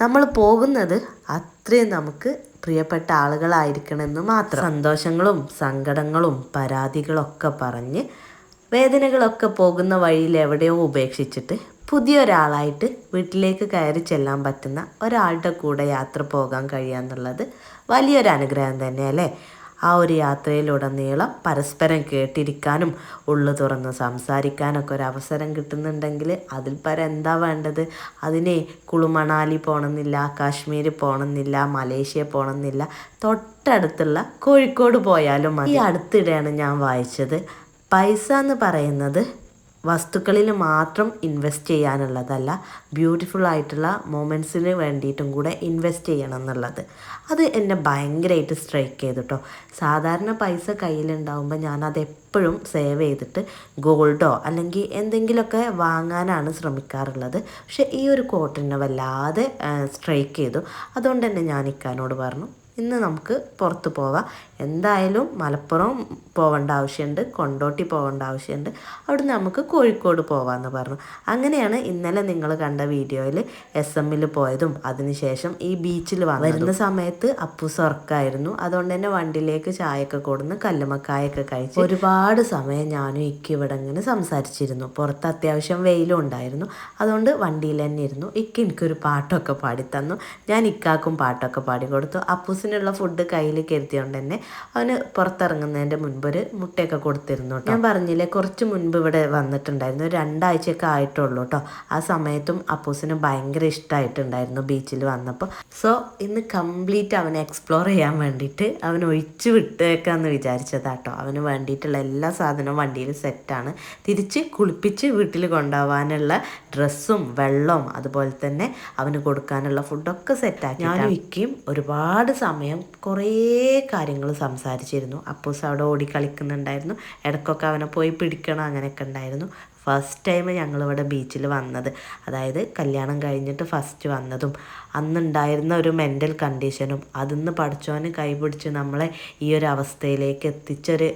നമ്മൾ പോകുന്നത് അത്രയും നമുക്ക് പ്രിയപ്പെട്ട ആളുകളായിരിക്കണമെന്ന് മാത്രം. സന്തോഷങ്ങളും സങ്കടങ്ങളും പരാതികളൊക്കെ പറഞ്ഞ് വേദനകളൊക്കെ പോകുന്ന വഴിയിൽ എവിടെയോ ഉപേക്ഷിച്ചിട്ട് പുതിയ ഒരാളായിട്ട് വീട്ടിലേക്ക് കയറി ചെല്ലാൻ പറ്റുന്ന ഒരാളുടെ കൂടെ യാത്ര പോകാൻ കഴിയുക എന്നുള്ളത് വലിയൊരു അനുഗ്രഹം തന്നെയല്ലേ? ആ ഒരു യാത്രയിലുടനീളം പരസ്പരം കേട്ടിരിക്കാനും ഉള്ളു തുറന്ന് സംസാരിക്കാനൊക്കെ ഒരു അവസരം കിട്ടുന്നുണ്ടെങ്കിൽ അതിൽ പരം എന്താ വേണ്ടത്? അതിനെ കുളുമണാലി പോകണമെന്നില്ല കാശ്മീർ പോകണമെന്നില്ല മലേഷ്യ പോകണമെന്നില്ല തൊട്ടടുത്തുള്ള കോഴിക്കോട് പോയാലും ഈ അടുത്തിടെയാണ് ഞാൻ വായിച്ചത്. പൈസ എന്ന് പറയുന്നത് വസ്തുക്കളിൽ മാത്രം ഇൻവെസ്റ്റ് ചെയ്യാനുള്ളതല്ല ബ്യൂട്ടിഫുൾ ആയിട്ടുള്ള മൊമെന്റ്സിന് വേണ്ടിയിട്ടും കൂടെ ഇൻവെസ്റ്റ് ചെയ്യണം എന്നുള്ളത്. അത് എന്നെ ഭയങ്കരമായിട്ട് സ്ട്രൈക്ക് ചെയ്തു കേട്ടോ സാധാരണ പൈസ കയ്യിലുണ്ടാവുമ്പോൾ ഞാനത് എപ്പോഴും സേവ് ചെയ്തിട്ട് ഗോൾഡോ അല്ലെങ്കിൽ എന്തെങ്കിലുമൊക്കെ വാങ്ങാനാണ് ശ്രമിക്കാറുള്ളത്. പക്ഷേ ഈ ഒരു കോട്ടിനെ വല്ലാതെ സ്ട്രൈക്ക് ചെയ്തു. അതുകൊണ്ട് തന്നെ ഞാൻ ഇക്കാനോട് പറഞ്ഞു ഇന്ന് നമുക്ക് പുറത്ത് പോവാം. എന്തായാലും മലപ്പുറം പോകേണ്ട ആവശ്യമുണ്ട് കൊണ്ടോട്ടി പോകേണ്ട ആവശ്യമുണ്ട്. അവിടെ നമുക്ക് കോഴിക്കോട് പോവാമെന്ന് പറഞ്ഞു. അങ്ങനെയാണ് ഇന്നലെ നിങ്ങൾ കണ്ട വീഡിയോയിൽ എസ് എമ്മിൽ പോയതും അതിനുശേഷം ഈ ബീച്ചിൽ വരുന്ന സമയത്ത് അപ്പൂസ് ഉറക്കായിരുന്നു അതുകൊണ്ട് തന്നെ വണ്ടിയിലേക്ക് ചായയൊക്കെ കൊടുന്ന് കല്ലുമക്കായൊക്കെ കഴിച്ച് ഒരുപാട് സമയം ഞാനും ഇക്ക് ഇവിടെ ഇങ്ങനെ സംസാരിച്ചിരുന്നു. പുറത്ത് അത്യാവശ്യം വെയിലും ഉണ്ടായിരുന്നു. അതുകൊണ്ട് വണ്ടിയിൽ തന്നെ ഇരുന്നു. ഇക്ക് എനിക്കൊരു പാട്ടൊക്കെ പാടിത്തന്നു. ഞാൻ ഇക്കാക്കും പാട്ടൊക്കെ പാടി കൊടുത്തു അപ്പൂസിനുള്ള ഫുഡ് കയ്യിൽ കരുതിയോണ്ട് തന്നെ അവന് പുറത്തിറങ്ങുന്നതിന്റെ മുൻപ് ഒരു മുട്ടയൊക്കെ കൊടുത്തിരുന്നു കേട്ടോ ഞാൻ പറഞ്ഞില്ലേ കുറച്ച് മുൻപ് ഇവിടെ വന്നിട്ടുണ്ടായിരുന്നു. രണ്ടാഴ്ചയൊക്കെ ആയിട്ടുള്ളൂ കേട്ടോ ആ സമയത്തും അപ്പൂസിന് ഭയങ്കര ഇഷ്ടമായിട്ടുണ്ടായിരുന്നു ബീച്ചിൽ വന്നപ്പോൾ. സോ ഇന്ന് കംപ്ലീറ്റ് അവനെ എക്സ്പ്ലോർ ചെയ്യാൻ വേണ്ടിയിട്ട് അവൻ ഒഴിച്ചു വിട്ടേക്കാന്ന് വിചാരിച്ചതാട്ടോ അവന് വേണ്ടിയിട്ടുള്ള എല്ലാ സാധനവും വണ്ടിയിൽ സെറ്റാണ് തിരിച്ച് കുളിപ്പിച്ച് വീട്ടിൽ കൊണ്ടുപോകാനുള്ള ഡ്രസ്സും വെള്ളവും അതുപോലെ തന്നെ അവന് കൊടുക്കാനുള്ള ഫുഡൊക്കെ സെറ്റാക്കി ഞാൻ വിൽക്കുകയും ഒരുപാട് സമയം കുറേ കാര്യങ്ങൾ സംസാരിച്ചിരുന്നു. അപ്പൂസ് അവിടെ ഓടി കളിക്കുന്നുണ്ടായിരുന്നു. ഇടയ്ക്കൊക്കെ അവനെ പോയി പിടിക്കണം അങ്ങനെയൊക്കെ ഉണ്ടായിരുന്നു. ഫസ്റ്റ് ടൈം ഞങ്ങളിവിടെ ബീച്ചിൽ വന്നത്. അതായത് കല്യാണം കഴിഞ്ഞിട്ട് ഫസ്റ്റ് വന്നതും. അന്നുണ്ടായിരുന്ന ഒരു മെന്റൽ കണ്ടീഷനും അതിന്ന് പഠിച്ചവന് കൈപിടിച്ച് നമ്മളെ ഈ ഒരു അവസ്ഥയിലേക്ക് എത്തിച്ചൊരു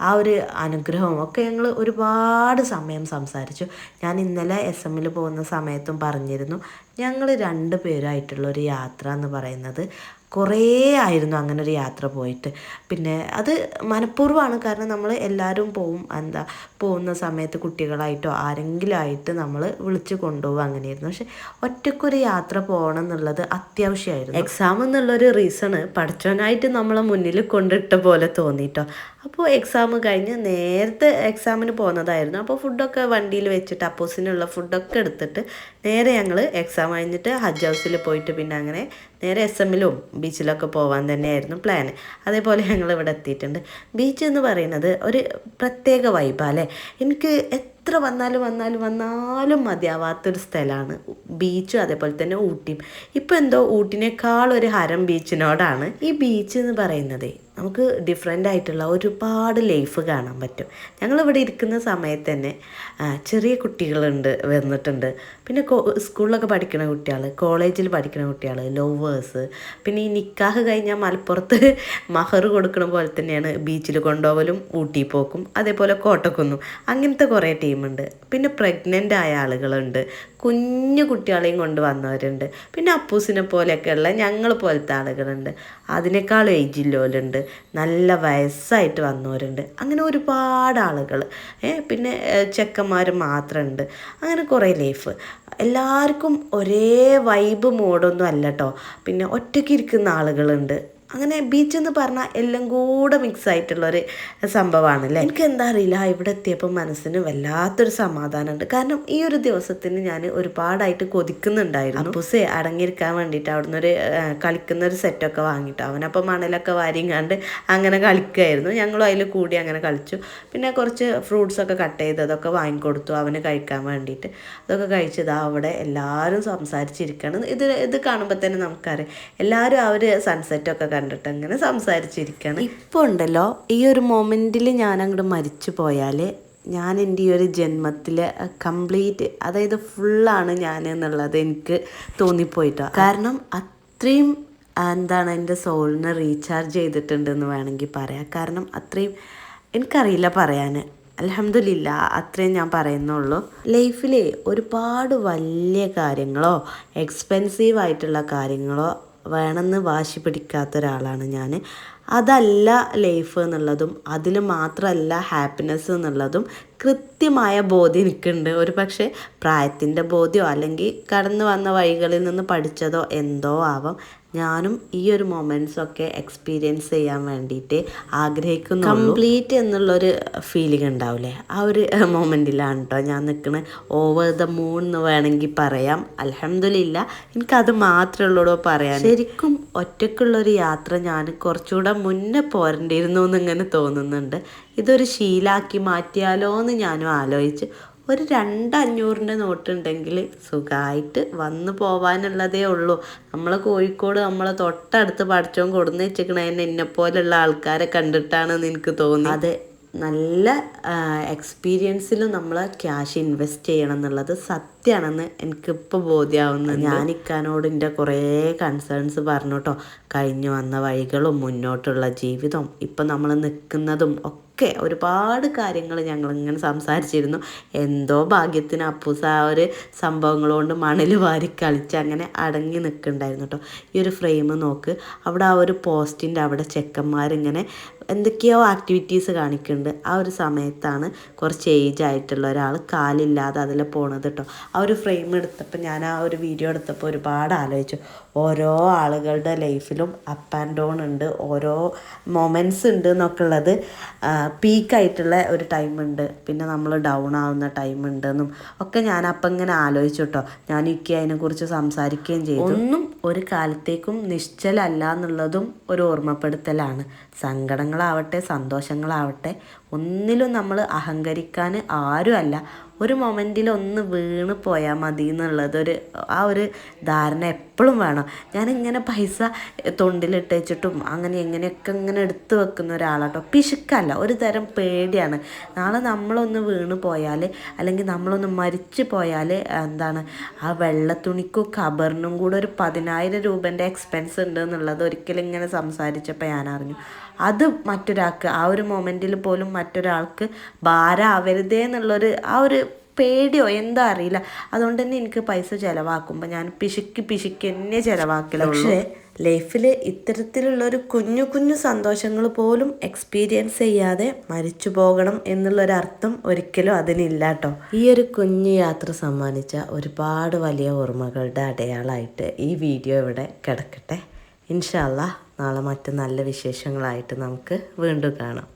ആ ഒരു അനുഗ്രഹവും ഒക്കെ ഞങ്ങൾ ഒരുപാട് സമയം സംസാരിച്ചു. ഞാൻ ഇന്നലെ എസ് എമ്മിൽ പോകുന്ന സമയത്തും പറഞ്ഞിരുന്നു ഞങ്ങൾ രണ്ട് പേരായിട്ടുള്ള ഒരു യാത്ര എന്ന് പറയുന്നത്. കുറേ ആയിരുന്നു അങ്ങനെ ഒരു യാത്ര പോയിട്ട്. പിന്നെ അത് മനഃപൂർവമാണ്. കാരണം നമ്മൾ എല്ലാവരും പോവും. എന്താ പോകുന്ന സമയത്ത് കുട്ടികളായിട്ടോ ആരെങ്കിലും ആയിട്ട് നമ്മൾ വിളിച്ച് കൊണ്ടുപോകും അങ്ങനെയായിരുന്നു. പക്ഷെ ഒറ്റക്കൊരു യാത്ര പോകണം എന്നുള്ളത് അത്യാവശ്യമായിരുന്നു. എക്സാം എന്നുള്ളൊരു റീസണ് പഠിച്ചവനായിട്ട് നമ്മളെ മുന്നിൽ കൊണ്ടിട്ട പോലെ തോന്നിട്ടോ. അപ്പോൾ എക്സാം കഴിഞ്ഞ് നേരത്തെ എക്സാമിന് പോകുന്നതായിരുന്നു അപ്പോൾ ഫുഡൊക്കെ വണ്ടിയിൽ വെച്ചിട്ട് അപ്പോസിനുള്ള ഫുഡൊക്കെ എടുത്തിട്ട് നേരെ ഞങ്ങൾ എക്സാം കഴിഞ്ഞിട്ട് ഹജ്ജ് ഹൗസിൽ പോയിട്ട് പിന്നെ അങ്ങനെ നേരെ എസ് എമ്മിലും ബീച്ചിലൊക്കെ പോകാൻ തന്നെയായിരുന്നു പ്ലാൻ അതേപോലെ ഞങ്ങൾ ഇവിടെ എത്തിയിട്ടുണ്ട്. ബീച്ച് എന്ന് പറയുന്നത് ഒരു പ്രത്യേക വൈബാണ് അല്ലേ? എനിക്ക് എത്ര വന്നാലും വന്നാലും വന്നാലും മതിയാവാത്തൊരു സ്ഥലമാണ്. ബീച്ചും അതേപോലെ തന്നെ ഊട്ടിയും. ഇപ്പോൾ എന്തോ ഊട്ടിനേക്കാൾ ഒരു ഹരം ബീച്ചിനോടാണ് ഈ ബീച്ച് എന്ന് പറയുന്നത്. നമുക്ക് ഡിഫറെന്റ് ആയിട്ടുള്ള ഒരുപാട് ലൈഫ് കാണാൻ പറ്റും. ഞങ്ങളിവിടെ ഇരിക്കുന്ന സമയത്ത് തന്നെ ചെറിയ കുട്ടികളുണ്ട് വന്നിട്ടുണ്ട്. പിന്നെ സ്കൂളിലൊക്കെ പഠിക്കുന്ന കുട്ടികൾ കോളേജിൽ പഠിക്കുന്ന കുട്ടികൾ ലവേഴ്സ് പിന്നെ ഈ നിക്കാഹ് കഴിഞ്ഞാൽ മലപ്പുറത്ത് മഹർ കൊടുക്കണ പോലെ തന്നെയാണ് ബീച്ചിൽ കൊണ്ടുപോകലും ഊട്ടി പോക്കും അതേപോലെ കോട്ടക്കുന്നും. അങ്ങനത്തെ കുറേ ടീമുണ്ട് പിന്നെ പ്രഗ്നന്റ് ആയ ആളുകളുണ്ട്. കുഞ്ഞു കുട്ടികളെയും കൊണ്ട് വന്നവരുണ്ട്. പിന്നെ അപ്പൂസിനെ പോലെയൊക്കെയുള്ള ഞങ്ങൾ പോലത്തെ ആളുകളുണ്ട്. അതിനേക്കാളും ഏജില്ലോലുണ്ട് നല്ല വയസ്സായിട്ട് വന്നവരുണ്ട്. അങ്ങനെ ഒരുപാട് ആളുകൾ പിന്നെ ചെക്കന്മാർ മാത്രമുണ്ട് അങ്ങനെ കുറേ ലൈഫ്. എല്ലാവർക്കും ഒരേ വൈബ് മോഡൊന്നും അല്ല കേട്ടോ പിന്നെ ഒറ്റയ്ക്ക് ഇരിക്കുന്ന ആളുകളുണ്ട്. അങ്ങനെ ബീച്ച് എന്ന് പറഞ്ഞാൽ എല്ലാം കൂടെ മിക്സ് ആയിട്ടുള്ളൊരു സംഭവമാണ് അല്ലേ എനിക്ക് എന്താ അറിയില്ല. ഇവിടെ എത്തിയപ്പോൾ മനസ്സിന് വല്ലാത്തൊരു സമാധാനമുണ്ട്. കാരണം ഈ ഒരു ദിവസത്തിന് ഞാൻ ഒരുപാടായിട്ട് കൊതിക്കുന്നുണ്ടായിരുന്നു. അപ്പൂസേ അടങ്ങിയിരിക്കാൻ വേണ്ടിയിട്ട് അവിടുന്ന് ഒരു കളിക്കുന്ന ഒരു സെറ്റൊക്കെ വാങ്ങിയിട്ട് അവനപ്പോൾ മണലൊക്കെ വാരിങ്ങാണ്ട് അങ്ങനെ കളിക്കുമായിരുന്നു ഞങ്ങളും അതിൽ കൂടി അങ്ങനെ കളിച്ചു. പിന്നെ കുറച്ച് ഫ്രൂട്ട്സൊക്കെ കട്ട് ചെയ്ത് അതൊക്കെ വാങ്ങിക്കൊടുത്തു അവന് കഴിക്കാൻ വേണ്ടിയിട്ട്. അതൊക്കെ കഴിച്ചത് അവിടെ എല്ലാവരും സംസാരിച്ചിരിക്കണം. ഇത് ഇത് കാണുമ്പോൾ തന്നെ നമുക്കറിയാം. എല്ലാവരും ആ ഒരു സൺസെറ്റൊക്കെ കണ്ടിട്ട് അങ്ങനെ സംസാരിച്ചിരിക്കുകയാണ് ഇപ്പോൾ ഉണ്ടല്ലോ ഈ ഒരു മൊമെന്റിൽ ഞാൻ അങ്ങോട്ട് മരിച്ചു പോയാൽ ഞാൻ എന്റെ ഈ ഒരു ജന്മത്തിൽ കംപ്ലീറ്റ് അതായത് ഫുള്ളാണ് ഞാൻ എന്നുള്ളത് എനിക്ക് തോന്നിപ്പോയിട്ടോ. കാരണം അത്രയും എന്താണ് എന്റെ സോളിനെ റീചാർജ് ചെയ്തിട്ടുണ്ടെന്ന് വേണമെങ്കിൽ പറയാം. കാരണം അത്രയും എനിക്കറിയില്ല പറയാൻ അലഹമില്ല അത്രയും ഞാൻ പറയുന്നുള്ളൂ. ലൈഫിലെ ഒരുപാട് വലിയ കാര്യങ്ങളോ എക്സ്പെൻസീവ് ആയിട്ടുള്ള കാര്യങ്ങളോ വേണമെന്ന് വാശി പിടിക്കാത്ത ഒരാളാണ് ഞാൻ. അതല്ല ലൈഫ് എന്നുള്ളതും അതിൽ മാത്രമല്ല ഹാപ്പിനെസ് എന്നുള്ളതും കൃത്യമായ ബോധ്യം എനിക്കുണ്ട് ഒരു പക്ഷേ പ്രായത്തിന്റെ ബോധ്യമോ അല്ലെങ്കിൽ കടന്നു വന്ന വഴികളിൽ നിന്ന് പഠിച്ചതോ എന്തോ ആവാം. ഞാനും ഈ ഒരു മൊമെൻസൊക്കെ എക്സ്പീരിയൻസ് ചെയ്യാൻ വേണ്ടിയിട്ട് ആഗ്രഹിക്കുന്നു കംപ്ലീറ്റ് എന്നുള്ളൊരു ഫീലിംഗ് ഉണ്ടാവില്ലേ ആ ഒരു മൊമെന്റിലാണ് കേട്ടോ ഞാൻ നിൽക്കുന്നത് ഓവർ ദ മൂൺ എന്ന് വേണമെങ്കിൽ പറയാം. അലഹമില്ല എനിക്കത് മാത്രമേ ഉള്ളൂ പറയാൻ. ശരിക്കും ഒറ്റയ്ക്കുള്ളൊരു യാത്ര ഞാൻ കുറച്ചുകൂടെ മുന്നേ പോരണ്ടിരുന്നു എന്നിങ്ങനെ തോന്നുന്നുണ്ട്. ഇതൊരു ശീലാക്കി മാറ്റിയാലോ എന്ന് ഞാനും ആലോചിച്ച്. ഒരു രണ്ട് അഞ്ഞൂറിന്റെ നോട്ടുണ്ടെങ്കിൽ സുഖമായിട്ട് വന്നു പോവാനുള്ളതേ ഉള്ളൂ. നമ്മൾ കോഴിക്കോട് നമ്മൾ തൊട്ടടുത്ത് പഠിച്ചോൻ കൊടുന്ന് വെച്ചിരിക്കണതിന് എന്നെ പോലുള്ള ആൾക്കാരെ കണ്ടിട്ടാണെന്ന് എനിക്ക് തോന്നി. അതെ. നല്ല എക്സ്പീരിയൻസിലും നമ്മൾ ക്യാഷ് ഇൻവെസ്റ്റ് ചെയ്യണം എന്നുള്ളത് സത്യമാണെന്ന് എനിക്കിപ്പോൾ ബോധ്യമാവുന്നത് ഞാൻ എന്റെ കുറേ കൺസേൺസ് പറഞ്ഞു കേട്ടോ കഴിഞ്ഞു വന്ന വഴികളും മുന്നോട്ടുള്ള ജീവിതം ഇപ്പം നമ്മൾ നിൽക്കുന്നതും ഒക്കെ ഒരുപാട് കാര്യങ്ങൾ ഞങ്ങൾ ഇങ്ങനെ സംസാരിച്ചിരുന്നു. എന്തോ ഭാഗ്യത്തിന് അപ്പൂസ ആ ഒരു സംഭവങ്ങൾ കൊണ്ട് മണൽ വാരി കളിച്ച് അങ്ങനെ അടങ്ങി നിൽക്കുന്നുണ്ടായിരുന്നു കേട്ടോ. ഈ ഒരു ഫ്രെയിം നോക്ക്. അവിടെ ആ ഒരു പോസ്റ്റിന്റെ അവിടെ ചെക്കന്മാരിങ്ങനെ എന്തൊക്കെയോ ആക്ടിവിറ്റീസ് കാണിക്കുന്നുണ്ട്. ആ ഒരു സമയത്താണ് കുറച്ച് ഏജ് ആയിട്ടുള്ള ഒരാൾ കാലില്ലാതെ അതിൽ പോണത് കേട്ടോ. ആ ഒരു ഫ്രെയിം എടുത്തപ്പോൾ ഞാൻ ആ ഒരു വീഡിയോ എടുത്തപ്പോൾ ഒരുപാട് ആലോചിച്ചു. ഓരോ ആളുകളുടെ ലൈഫിലും അപ്പ് ആൻഡ് ഡൗൺ ഉണ്ട്. ഓരോ മൊമെന്റ്സ് ഉണ്ട് എന്നൊക്കെ ഉള്ളത് പീക്കായിട്ടുള്ള ഒരു ടൈമുണ്ട് പിന്നെ നമ്മൾ ഡൗൺ ആവുന്ന ടൈം ഉണ്ടെന്നും ഒക്കെ ഞാൻ അപ്പം ഇങ്ങനെ ആലോചിച്ചു കേട്ടോ ഞാൻ അതിനെക്കുറിച്ച് സംസാരിക്കുകയും ചെയ്തു. ഒന്നും ഒരു കാലത്തേക്കും നിശ്ചലല്ല എന്നുള്ളതും ഒരു ഓർമ്മപ്പെടുത്തലാണ്. സങ്കടങ്ങളാവട്ടെ സന്തോഷങ്ങളാവട്ടെ ഒന്നിലും നമ്മൾ അഹങ്കരിക്കാൻ ആരുമല്ല ഒരു മൊമെന്റിൽ ഒന്ന് വീണ് പോയാൽ മതി എന്നുള്ളതൊരു ആ ഒരു ധാരണ എപ്പോഴും വേണം. ഞാനിങ്ങനെ പൈസ തൊണ്ടിലിട്ട് വെച്ചിട്ടും അങ്ങനെ എങ്ങനെയൊക്കെ ഇങ്ങനെ എടുത്തു വെക്കുന്ന ഒരാളാട്ടോ. പിശുക്കല്ല ഒരു തരം പേടിയാണ്. നാളെ നമ്മളൊന്ന് വീണ് പോയാൽ അല്ലെങ്കിൽ നമ്മളൊന്ന് മരിച്ചു പോയാൽ എന്താണ് ആ വെള്ളത്തുണിക്കും കബറിനും കൂടെ ഒരു പതിനായിരം രൂപന്റെ എക്സ്പെൻസ് ഉണ്ട് എന്നുള്ളത് ഒരിക്കലും ഇങ്ങനെ സംസാരിച്ചപ്പോൾ ഞാൻ അറിഞ്ഞു അത് മറ്റൊരാൾക്ക് ആ ഒരു മൊമെന്റിൽ പോലും മറ്റൊരാൾക്ക് ഭാരമാവരുതേ എന്നുള്ളൊരു ആ ഒരു പേടിയോ? എന്താ അറിയില്ല. അതുകൊണ്ട് തന്നെ എനിക്ക് പൈസ ചിലവാക്കുമ്പോൾ ഞാൻ പിശുക്കി പിശുക്കി തന്നെ ചിലവാക്കില്ല പക്ഷേ ലൈഫിൽ ഇത്തരത്തിലുള്ളൊരു കുഞ്ഞു കുഞ്ഞു സന്തോഷങ്ങൾ പോലും എക്സ്പീരിയൻസ് ചെയ്യാതെ മരിച്ചു പോകണം എന്നുള്ളൊരർത്ഥം ഒരിക്കലും അതിനില്ല കേട്ടോ. ഈ ഒരു കുഞ്ഞു യാത്ര സമ്മാനിച്ച ഒരുപാട് വലിയ ഓർമ്മകളുടെ അടയാളമായിട്ട് ഈ വീഡിയോ ഇവിടെ കിടക്കട്ടെ. ഇൻഷാല്ല നാളെ മറ്റു നല്ല വിശേഷങ്ങളായിട്ട് നമുക്ക് വീണ്ടും കാണാം.